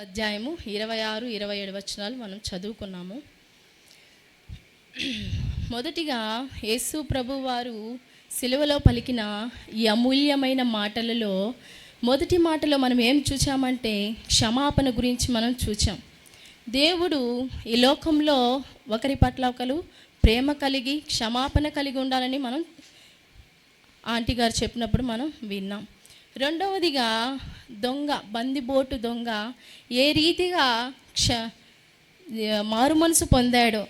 అధ్యాయము ఇరవై ఆరు ఇరవై ఏడు వచనాలు మనం చదువుకున్నాము. మొదటిగా యేసు ప్రభు వారు సిలువలో పలికిన ఈ అమూల్యమైన మాటలలో మొదటి మాటలో మనం ఏం చూచామంటే క్షమాపణ గురించి మనం చూచాం. దేవుడు ఈ లోకంలో ఒకరి పట్ల ఒకరు ప్రేమ కలిగి క్షమాపణ కలిగి ఉండాలని మనం ఆంటీ గారు చెప్పినప్పుడు మనం విన్నాం. రెండవదిగా దొంగ బందిబోటు దొంగ ఏ రీతిగా క్ష మారు మనసు పొందాడు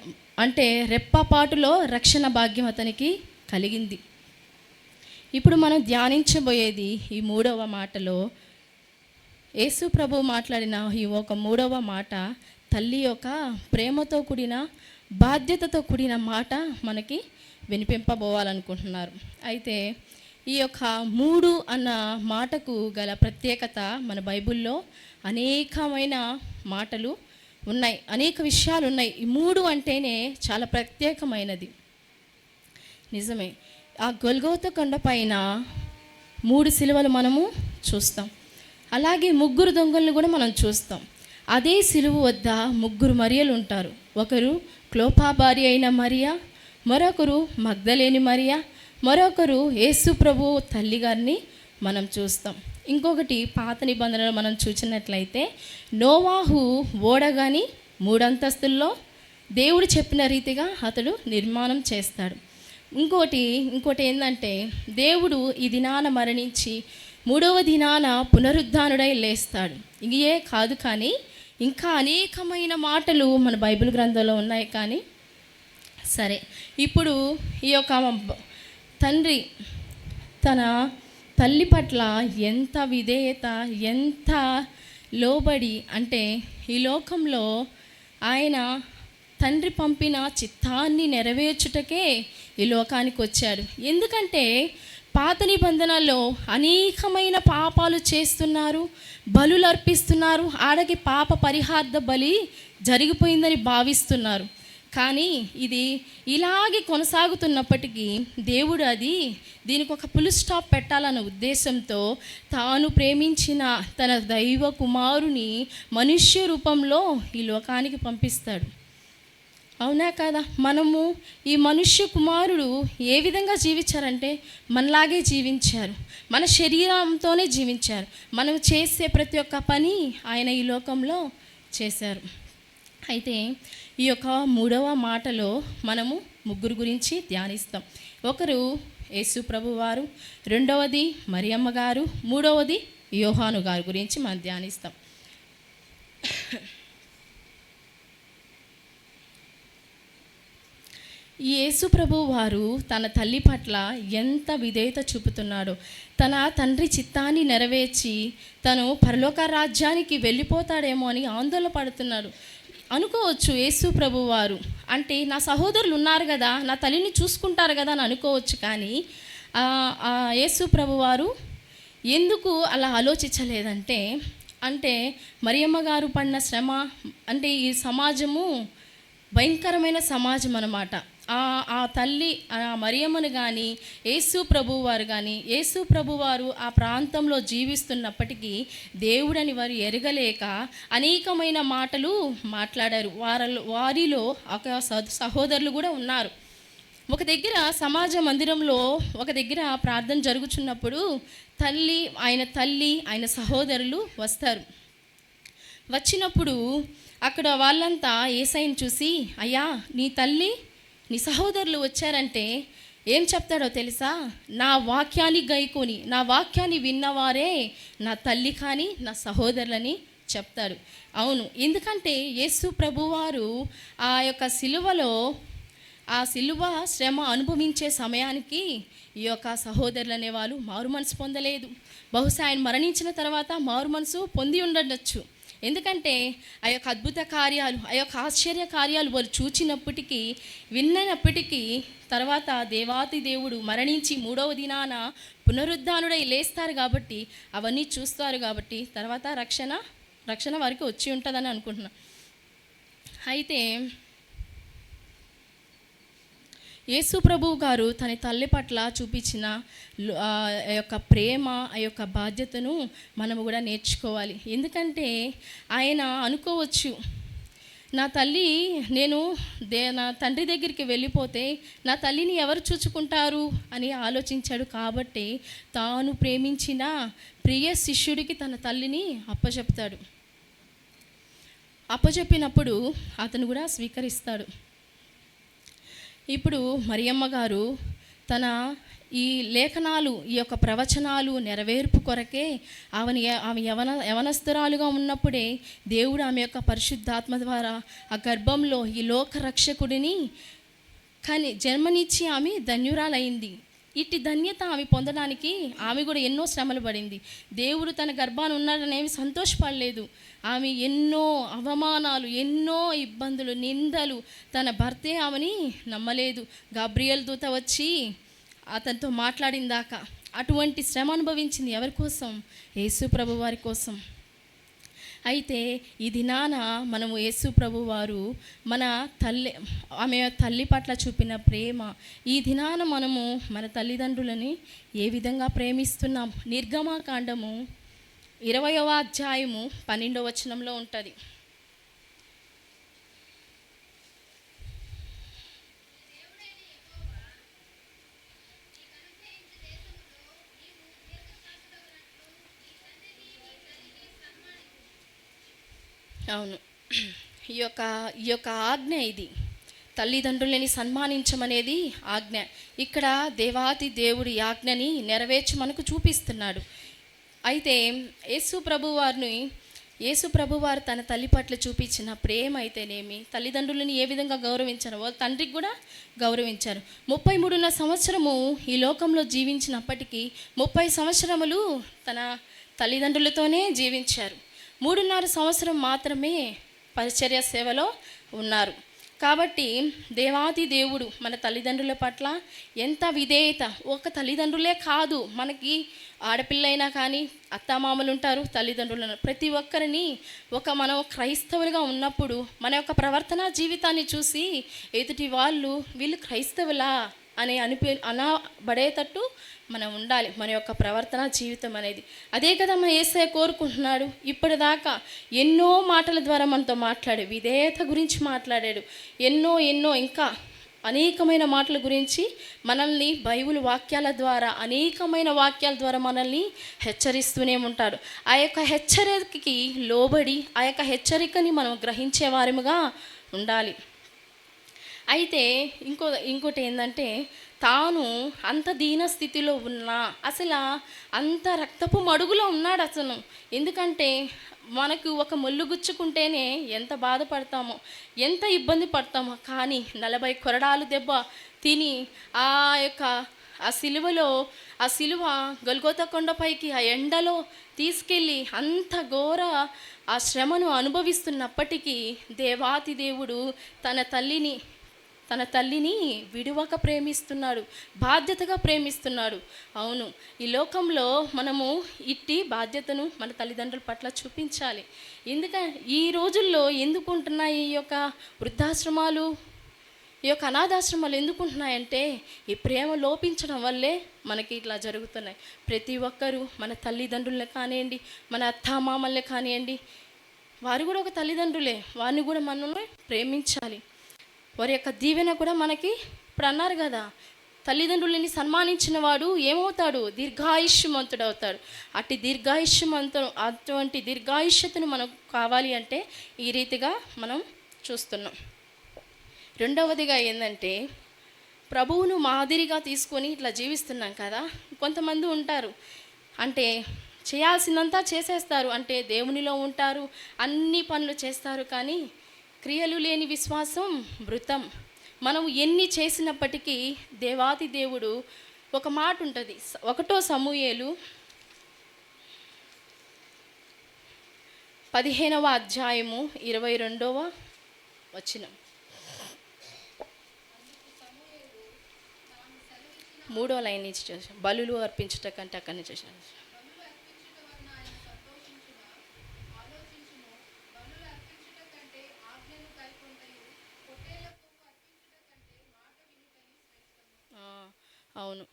అంటే రెప్పపాటులో రక్షణ భాగ్యం అతనికి కలిగింది. ఇప్పుడు మనం ధ్యానించబోయేది ఈ మూడవ మాటలో. యేసు ప్రభు మాట్లాడిన ఈ ఒక మూడవ మాట తల్లి యొక్క ప్రేమతో కూడిన బాధ్యతతో కూడిన మాట మనకి వినిపింపబోవాలనుకుంటున్నారు. అయితే ఈ యొక్క మూడు అన్న మాటకు గల ప్రత్యేకత మన బైబిల్లో అనేకమైన మాటలు ఉన్నాయి అనేక విషయాలు ఉన్నాయి. ఈ మూడు అంటేనే చాలా ప్రత్యేకమైనది. నిజమే. ఆ గొల్గోత కొండ పైన మూడు సిలువలు మనము చూస్తాం. అలాగే ముగ్గురు దొంగలను కూడా మనం చూస్తాం. అదే సిలువు వద్ద ముగ్గురు మరియలు ఉంటారు. ఒకరు క్లోపా భార్య అయిన మరియా మరొకరు మగ్ధలేని మరియా మరొకరు యేసు ప్రభు తల్లి గారిని మనం చూస్తాం. ఇంకొకటి పాత నిబంధనలు మనం చూసినట్లయితే నోవాహు ఓడగాని మూడంతస్తుల్లో దేవుడు చెప్పిన రీతిగా అతడు నిర్మాణం చేస్తాడు. ఇంకోటి ఇంకోటి ఏంటంటే దేవుడు ఈ దినాన మరణించి మూడవ దినాన పునరుద్ధానుడై లేస్తాడు. ఇయే కాదు కానీ ఇంకా అనేకమైన మాటలు మన బైబిల్ గ్రంథంలో ఉన్నాయి కానీ సరే. ఇప్పుడు ఈ యొక్క తండ్రి తన తల్లి పట్ల ఎంత విధేయత ఎంత లోబడి అంటే ఈ లోకంలో ఆయన తండ్రి పంపిన చిత్తాన్ని నెరవేర్చుటకే ఈ లోకానికి వచ్చాడు ఎందుకంటే పాత నిబంధనల్లో అనేకమైన పాపాలు చేస్తున్నారు బలులు అర్పిస్తున్నారు ఆడకి పాప పరిహార్థ బలి జరిగిపోయిందని భావిస్తున్నారు. కానీ ఇది ఇలాగే కొనసాగుతున్నప్పటికీ దేవుడు అది దీనికి ఒక పులు స్టాప్ పెట్టాలన్న ఉద్దేశంతో తాను ప్రేమించిన తన దైవ కుమారుని మనుష్య రూపంలో ఈ లోకానికి పంపిస్తాడు. అవునా కదా? మనము ఈ మనుష్య కుమారుడు ఏ విధంగా జీవించారంటే మనలాగే జీవించారు. మన శరీరంతోనే జీవించారు. మనం చేసే ప్రతి ఒక్క పని ఆయన ఈ లోకంలో చేశారు. అయితే ఈ యొక్క మూడవ మాటలో మనము ముగ్గురు గురించి ధ్యానిస్తాం. ఒకరు యేసు ప్రభు వారు రెండవది మరియమ్మ గారు మూడవది యోహాను గారు గురించి మనం ధ్యానిస్తాం. ఈ యేసు ప్రభు వారు తన తల్లి పట్ల ఎంత విధేయత చూపుతున్నాడో తన తండ్రి చిత్తాన్ని నెరవేర్చి తను పరలోక రాజ్యానికి వెళ్ళిపోతాడేమో అని ఆందోళన పడుతున్నాడు. అనుకోవచ్చు యేసు ప్రభు వారు అంటే నా సహోదరులు ఉన్నారు కదా నా తల్లిని చూసుకుంటారు కదా అని అనుకోవచ్చు కానీ యేసు ప్రభు వారు ఎందుకు అలా ఆలోచించలేదంటే అంటే మరియమ్మ గారు పడిన శ్రమ అంటే ఈ సమాజము భయంకరమైన సమాజం అన్నమాట. ఆ ఆ తల్లి ఆ మరియమ్మను కానీ యేసు ప్రభు వారు కానీ యేసు ప్రభు వారు ఆ ప్రాంతంలో జీవిస్తున్నప్పటికీ దేవుడని వారు ఎరగలేక అనేకమైన మాటలు మాట్లాడారు. వారిలో వారిలో ఒక సహ- సహోదరులు కూడా ఉన్నారు. ఒక దగ్గర సమాజ మందిరంలో ఒక దగ్గర ప్రార్థన జరుగుచున్నప్పుడు తల్లి ఆయన తల్లి ఆయన సహోదరులు వస్తారు. వచ్చినప్పుడు అక్కడ వాళ్ళంతా ఏసైని చూసి అయ్యా నీ తల్లి నీ సహోదరులు వచ్చారంటే ఏం చెప్తాడో తెలుసా? నా వాక్యాన్ని గైకొని నా వాక్యాన్ని విన్నవారే నా తల్లి కానీ నా సహోదరులని చెప్తారు అవును ఎందుకంటే యేసు ప్రభువారు ఆ యొక్క సిలువలో ఆ సిలువ శ్రమ అనుభవించే సమయానికి ఈ యొక్క సహోదరులు అనేవాళ్ళు మారు మనసు పొందలేదు. బహుశా ఆయన మరణించిన తర్వాత మారు మనసు పొంది ఉండొచ్చు. ఎందుకంటే ఆ యొక్క అద్భుత కార్యాలు ఆ యొక్క ఆశ్చర్య కార్యాలు వారు చూచినప్పటికీ విన్నప్పటికీ తర్వాత దేవాతి దేవుడు మరణించి మూడవ దినాన పునరుద్ధానుడై లేస్తారు కాబట్టి అవన్నీ చూస్తారు కాబట్టి తర్వాత రక్షణ రక్షణ వారికి వచ్చి ఉంటుందని అనుకుంటున్నాను అయితే యేసు ప్రభువు గారు తన తల్లి పట్ల చూపించిన ఆ యొక్క ప్రేమ ఆ యొక్క బాధ్యతను మనము కూడా నేర్చుకోవాలి. ఎందుకంటే ఆయన అనుకోవచ్చు నా తల్లి నేను దే నా తండ్రి దగ్గరికి వెళ్ళిపోతే నా తల్లిని ఎవరు చూచుకుంటారు అని ఆలోచించాడు కాబట్టి తాను ప్రేమించిన ప్రియ శిష్యుడికి తన తల్లిని అప్పచెప్తాడు అప్పచెప్పినప్పుడు అతను కూడా స్వీకరిస్తాడు. ఇప్పుడు మరియమ్మ గారు తన ఈ లేఖనాలు ఈ యొక్క ప్రవచనాలు నెరవేర్పు కొరకే ఆమెను ఆమె యవన యవనస్తురాలుగా ఉన్నప్పుడే దేవుడు ఆమె యొక్క పరిశుద్ధాత్మ ద్వారా ఆ గర్భంలో ఈ లోక రక్షకుడిని కానీ జన్మనిచ్చి ఆమె ధన్యురాలైంది. ఇట్టి ధన్యత ఆమె పొందడానికి ఆమె కూడా ఎన్నో శ్రమలు పడింది. దేవుడు తన గర్భాన్ని ఉన్నాడనేమి సంతోషపడలేదు. ఆమె ఎన్నో అవమానాలు ఎన్నో ఇబ్బందులు నిందలు తన భర్తే ఆమెని నమ్మలేదు. గాబ్రియల్ దూత వచ్చి అతనితో మాట్లాడిందాక అటువంటి శ్రమ అనుభవించింది ఎవరి కోసం? యేసు ప్రభు వారి కోసం. అయితే ఈ దినాన మనము యేసు ప్రభు వారు మన తల్లి ఆమె తల్లి పట్ల చూపిన ప్రేమ ఈ దినాన మనము మన తల్లిదండ్రులని ఏ విధంగా ప్రేమిస్తున్నాం? నిర్గమాకాండము ఇరవయవ అధ్యాయము పన్నెండవ వచనంలో ఉంటుంది. అవును. ఈ యొక్క ఈ యొక్క ఆజ్ఞ ఇది. తల్లిదండ్రులని సన్మానించమనేది ఆజ్ఞ. ఇక్కడ దేవాది దేవుడి ఆజ్ఞని నెరవేర్చి మనకు చూపిస్తున్నాడు. అయితే యేసు ప్రభు వారిని యేసు ప్రభు వారు తన తల్లి పట్ల చూపించిన ప్రేమ అయితేనేమి తల్లిదండ్రులని ఏ విధంగా గౌరవించారో వాళ్ళ తండ్రికి కూడా గౌరవించారు. ముప్పై మూడున్నర సంవత్సరము ఈ లోకంలో జీవించినప్పటికీ ముప్పై సంవత్సరములు తన తల్లిదండ్రులతోనే జీవించారు. మూడున్నర సంవత్సరం మాత్రమే పరిచర్య సేవలో ఉన్నారు. కాబట్టి దేవాది దేవుడు మన తల్లిదండ్రుల పట్ల ఎంత విధేయత. ఒక తల్లిదండ్రులే కాదు మనకి ఆడపిల్లైనా కానీ అత్తామామలు ఉంటారు తల్లిదండ్రులను. ప్రతి ఒక్కరిని ఒక మనం క్రైస్తవులుగా ఉన్నప్పుడు మన యొక్క ప్రవర్తన జీవితాన్ని చూసి ఎదుటి వాళ్ళు వీళ్ళు క్రైస్తవులా? అని అనిపి అనబడేటట్టు మనం ఉండాలి. మన యొక్క ప్రవర్తన జీవితం అనేది. అదే కదా మన ఏసఐ కోరుకుంటున్నాడు. ఇప్పటిదాకా ఎన్నో మాటల ద్వారా మనతో మాట్లాడాడు. విధేయత గురించి మాట్లాడాడు. ఎన్నో ఎన్నో ఇంకా అనేకమైన మాటల గురించి మనల్ని బైబిల్ వాక్యాల ద్వారా అనేకమైన వాక్యాల ద్వారా మనల్ని హెచ్చరిస్తూనే ఉంటాడు. ఆ యొక్క హెచ్చరికకి లోబడి ఆ యొక్క హెచ్చరికని మనం గ్రహించే వారముగా ఉండాలి. అయితే ఇంకో ఇంకోటి ఏంటంటే తాను అంత దీన స్థితిలో ఉన్నా అసలు అంత రక్తపు మడుగులో ఉన్నాడు అతను ఎందుకంటే మనకు ఒక ముళ్ళు గుచ్చుకుంటేనే ఎంత బాధపడతామో ఎంత ఇబ్బంది పడతామో కానీ నలభై కొరడాలు దెబ్బ తిని ఆ యొక్క ఆ సిలువలో ఆ సిలువ గొల్గోత కొండపైకి ఆ ఎండలో తీసుకెళ్ళి అంత ఘోర ఆ శ్రమను అనుభవిస్తున్నప్పటికీ దేవాతి దేవుడు తన తల్లిని తన తల్లిని విడువక ప్రేమిస్తున్నాడు బాధ్యతగా ప్రేమిస్తున్నాడు. అవును ఈ లోకంలో మనము ఇట్టి బాధ్యతను మన తల్లిదండ్రుల పట్ల చూపించాలి. ఎందుకంటే ఈ రోజుల్లో ఎందుకు ఉంటున్నాయి ఈ యొక్క వృద్ధాశ్రమాలు? ఈ యొక్క అనాథాశ్రమాలు ఎందుకు ఉంటున్నాయంటే ఈ ప్రేమ లోపించడం వల్లే మనకి ఇట్లా జరుగుతున్నాయి. ప్రతి ఒక్కరూ మన తల్లిదండ్రులే కానివ్వండి మన అత్తామామల్ని కానివ్వండి వారు కూడా ఒక తల్లిదండ్రులే. వారిని కూడా మనల్ని ప్రేమించాలి. వారి యొక్క దీవెన కూడా మనకి ఇప్పుడు అన్నారు కదా. తల్లిదండ్రులని సన్మానించిన వాడు ఏమవుతాడు? దీర్ఘాయుష్యమంతుడు అవుతాడు అటు దీర్ఘాయుష్యమంతు అటువంటి దీర్ఘాయుష్యతను మనకు కావాలి అంటే ఈ రీతిగా మనం చూస్తున్నాం. రెండవదిగా ఏంటంటే ప్రభువును మాదిరిగా తీసుకొని ఇట్లా జీవిస్తున్నాం కదా. కొంతమంది ఉంటారు. అంటే చేయాల్సిందంతా చేసేస్తారు. అంటే దేవునిలో ఉంటారు అన్ని పనులు చేస్తారు కానీ క్రియలు లేని విశ్వాసం మృతం. మనం ఎన్ని చేసినప్పటికీ దేవాది దేవుడు ఒక మాట ఉంటుంది. ఒకటో సమూయేలు పదిహేనవ అధ్యాయము ఇరవై రెండవ వచనం. మూడో లైన్ నుంచి చూసాం. బలులు అర్పించటకంటే అక్కడి నుంచి చూసాను అవును.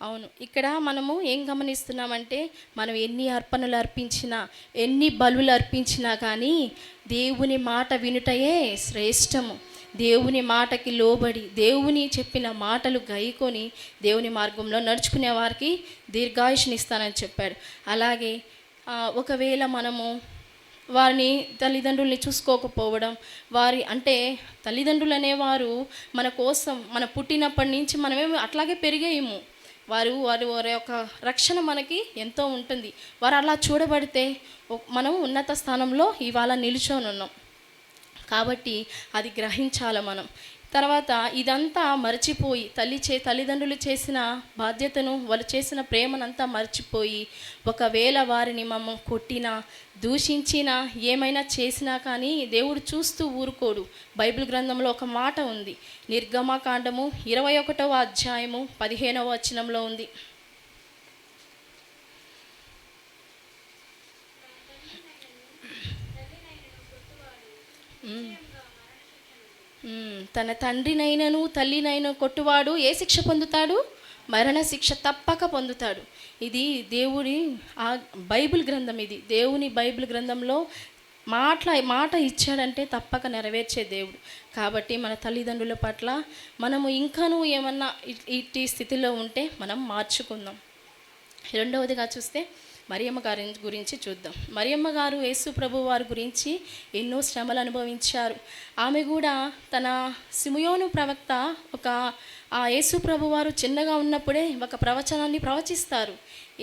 అవును. ఇక్కడ మనము ఏం గమనిస్తున్నామంటే మనం ఎన్ని అర్పణలు అర్పించినా ఎన్ని బలులు అర్పించినా కానీ దేవుని మాట వినుటయే శ్రేష్టము. దేవుని మాటకి లోబడి దేవుని చెప్పిన మాటలు గైకొని దేవుని మార్గంలో నడుచుకునే వారికి దీర్ఘాయుష్నిస్తానని చెప్పాడు. అలాగే ఒకవేళ మనము వారిని తల్లిదండ్రుల్ని చూసుకోకపోవడం వారి అంటే తల్లిదండ్రులు అనేవారు మన కోసం మన పుట్టినప్పటి నుంచి మనమేమి అట్లాగే పెరిగేయము. వారు వారి వారి యొక్క రక్షణ మనకి ఎంతో ఉంటుంది. వారు అలా చూడబడితే మనం ఉన్నత స్థానంలో ఇవాళ నిలుచొని ఉన్నాం కాబట్టి అది గ్రహించాలి మనం. తర్వాత ఇదంతా మర్చిపోయి తల్లి చే తల్లిదండ్రులు చేసిన బాధ్యతను వాళ్ళు చేసిన ప్రేమనంతా మర్చిపోయి ఒకవేళ వారిని మమ్మ కొట్టినా దూషించినా ఏమైనా చేసినా కానీ దేవుడు చూస్తూ ఊరుకోడు. బైబిల్ గ్రంథంలో ఒక మాట ఉంది. నిర్గమకాండము ఇరవై ఒకటవ అధ్యాయము పదిహేనవ వచనంలో ఉంది. తన తండ్రినైనను తల్లినైన కొట్టువాడు ఏ శిక్ష పొందుతాడు? మరణ శిక్ష తప్పక పొందుతాడు. ఇది దేవుని ఆ బైబిల్ గ్రంథం ఇది. దేవుని బైబిల్ గ్రంథంలో మాట్లా మాట ఇచ్చాడంటే తప్పక నెరవేర్చే దేవుడు. కాబట్టి మన తల్లిదండ్రుల పట్ల మనము ఇంకాను ఏమన్నా ఇట్టి స్థితిలో ఉంటే మనం మార్చుకుందాం. రెండవదిగా చూస్తే మరియమ్మ గారి గురించి చూద్దాం. మరియమ్మ గారు యేసు ప్రభు వారి గురించి ఎన్నో శ్రమలు అనుభవించారు. ఆమె కూడా తన సిమియోను ప్రవక్త ఒక ఆ యేసు ప్రభు వారు చిన్నగా ఉన్నప్పుడే ఒక ప్రవచనాన్ని ప్రవచిస్తారు.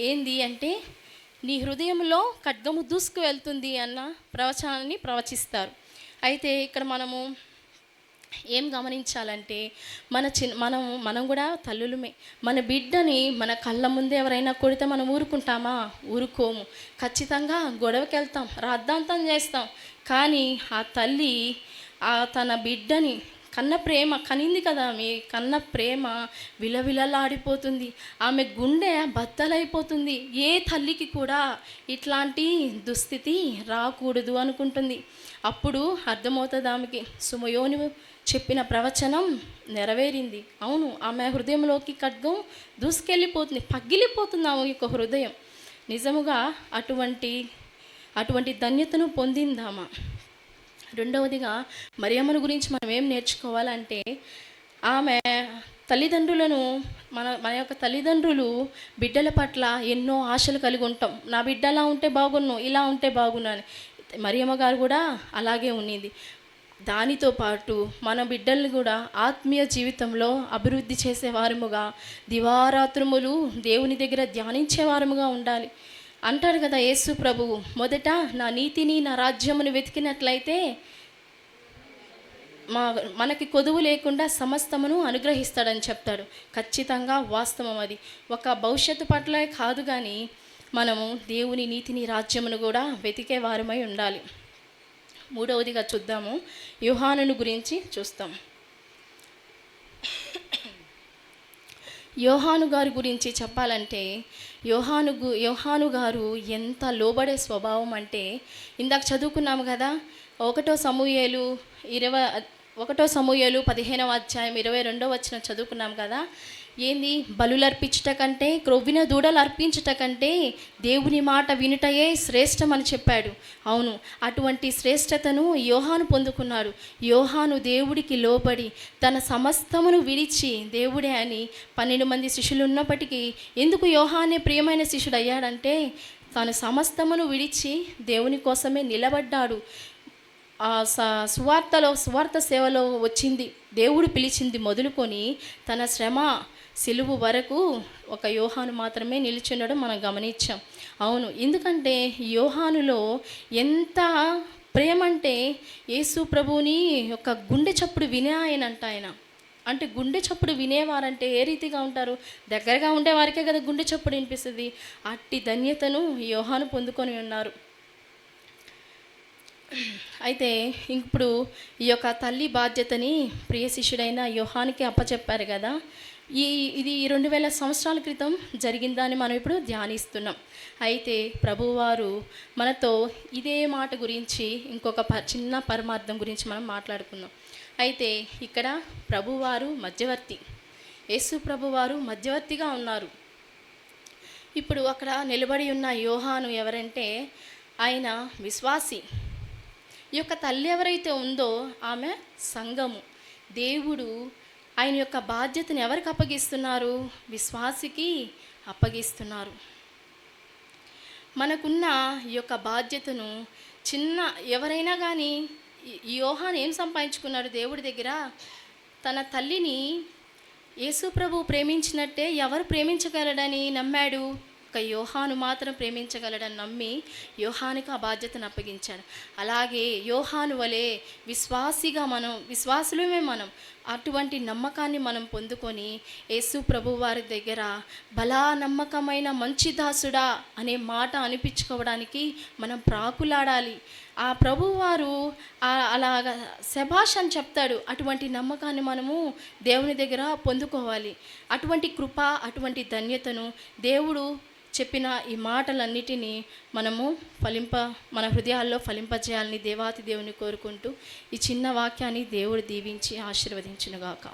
ఏంది అంటే నీ హృదయంలో ఖడ్గము దూసుకు వెళ్తుంది అన్న ప్రవచనాన్ని ప్రవచిస్తారు. అయితే ఇక్కడ మనము ఏం గమనించాలంటే మన చిన్న మనం మనం కూడా తల్లులమే. మన బిడ్డని మన కళ్ళ ముందే ఎవరైనా కొడితే మనం ఊరుకుంటామా? ఊరుకోము. ఖచ్చితంగా గొడవకి వెళ్తాం రాద్ధాంతం చేస్తాం. కానీ ఆ తల్లి ఆ తన బిడ్డని కన్న ప్రేమ కనింది కదా ఆమె. కన్న ప్రేమ విలవిలలాడిపోతుంది. ఆమె గుండె బద్దలైపోతుంది. ఏ తల్లికి కూడా ఇట్లాంటి దుస్థితి రాకూడదు అనుకుంటుంది. అప్పుడు అర్థమవుతుంది ఆమెకి సుమయోని చెప్పిన ప్రవచనం నెరవేరింది. అవును ఆమె హృదయంలోకి ఖడ్గం దూసుకెళ్ళిపోతుంది పగిలిపోతుంది ఆమె యొక్క హృదయం. నిజముగా అటువంటి అటువంటి ధన్యతను పొందిందామా రెండవదిగా మరియమ్మను గురించి మనం ఏం నేర్చుకోవాలంటే ఆమె తల్లిదండ్రులను మన మన యొక్క తల్లిదండ్రులు బిడ్డల పట్ల ఎన్నో ఆశలు కలిగి ఉంటాం. నా బిడ్డ అలా ఉంటే బాగున్ను ఇలా ఉంటే బాగున్నా అని. మరియమ్మ గారు కూడా అలాగే ఉన్నింది. దానితో పాటు మన బిడ్డల్ని కూడా ఆత్మీయ జీవితంలో అభివృద్ధి చేసేవారముగా దివారాత్రములు దేవుని దగ్గర ధ్యానించేవారముగా ఉండాలి. అంటాడు కదా యేసు ప్రభువు మొదట నా నీతిని నా రాజ్యమును వెతికినట్లయితే మా మనకి కొదువు లేకుండా సమస్తమును అనుగ్రహిస్తాడని చెప్తాడు. ఖచ్చితంగా వాస్తవం అది. ఒక భవిష్యత్తు పట్ల కాదు కానీ మనము దేవుని నీతిని రాజ్యమును కూడా వెతికే వారమై ఉండాలి. మూడవదిగా చూద్దాము. యుహానును గురించి చూస్తాం. యోహాను గారి గురించి చెప్పాలంటే యోహాను యోహాను గారు ఎంత లోబడే స్వభావం అంటే ఇందాక చదువుకున్నాము కదా ఒకటో సమూహేలు ఇరవై ఒకటో సమూహేలు పదిహేనవ అధ్యాయం ఇరవై రెండో వచ్చిన చదువుకున్నాం కదా ఏంది? బలులర్పించట కంటే క్రొవ్విన దూడలు అర్పించట కంటే దేవుని మాట వినుటయే శ్రేష్టం అని చెప్పాడు. అవును అటువంటి శ్రేష్టతను యోహాను పొందుకున్నాడు యోహాను దేవుడికి లోబడి తన సమస్తమును విడిచి దేవుడే అని పన్నెండు మంది శిష్యులు ఉన్నప్పటికీ ఎందుకు యోహానే ప్రియమైన శిష్యుడు అయ్యాడంటే తాను సమస్తమును విడిచి దేవుని కోసమే నిలబడ్డాడు. ఆ స సువార్తలో సువార్త సేవలో వచ్చింది. దేవుడు పిలిచింది మొదలుకొని తన శ్రమ సిలువు వరకు ఒక యోహాను మాత్రమే నిలిచుండడం మనం గమనించాం. అవును ఎందుకంటే యోహానులో ఎంత ప్రేమ అంటే యేసు ప్రభువుని ఒక గుండె చప్పుడు వినే ఆయన. అంటే గుండె చప్పుడు వినేవారంటే ఏ రీతిగా ఉంటారు? దగ్గరగా ఉండేవారికే కదా గుండె చప్పుడు వినిపిస్తుంది. అట్టి ధన్యతను యోహాను పొందుకొని ఉన్నారు. అయితే ఇప్పుడు ఈ యొక్క తల్లి బాధ్యతని ప్రియ శిష్యుడైన యోహానికి అప్పచెప్పారు కదా. ఈ ఇది రెండు వేల సంవత్సరాల క్రితం జరిగిందని మనం ఇప్పుడు ధ్యానిస్తున్నాం. అయితే ప్రభువారు మనతో ఇదే మాట గురించి ఇంకొక ప చిన్న పరమార్థం గురించి మనం మాట్లాడుకుందాం. అయితే ఇక్కడ ప్రభువారు మధ్యవర్తి. యేసు ప్రభువారు మధ్యవర్తిగా ఉన్నారు. ఇప్పుడు అక్కడ నిలబడి ఉన్న యోహాను ఎవరంటే ఆయన విశ్వాసి. ఈ యొక్క తల్లి ఎవరైతే ఉందో ఆమె సంఘము. దేవుడు ఆయన యొక్క బాధ్యతను ఎవరికి అప్పగిస్తున్నారు? విశ్వాసికి అప్పగిస్తున్నారు. మనకున్న ఈ యొక్క బాధ్యతను చిన్న ఎవరైనా కానీ ఈ- యోహాన్ ఏం సంపాదించుకున్నాడు దేవుడి దగ్గర? తన తల్లిని యేసు ప్రభు ప్రేమించినట్టే ఎవరు ప్రేమించగలడని నమ్మాడు? ఒక యోహాను మాత్రం ప్రేమించగలడని నమ్మి యోహానికి ఆ బాధ్యతను అప్పగించాడు. అలాగే యోహాను వలె విశ్వాసిగా మనం విశ్వాసులమే మనం అటువంటి నమ్మకాన్ని మనం పొందుకొని యేసు ప్రభు వారి దగ్గర బలా నమ్మకమైన మంచి దాసుడా అనే మాట అనిపించుకోవడానికి మనం ప్రాకులాడాలి. ఆ ప్రభువారు అలాగ శభాష్ అని చెప్తాడు. అటువంటి నమ్మకాన్ని మనము దేవుని దగ్గర పొందుకోవాలి. అటువంటి కృప అటువంటి ధన్యతను దేవుడు చెప్పిన ఈ మాటలన్నిటినీ మనము ఫలింప మన హృదయాల్లో ఫలింపజేయాలని దేవాతి దేవుని కోరుకుంటూ ఈ చిన్న వాక్యాన్ని దేవుడు దీవించి ఆశీర్వదించునుగాక.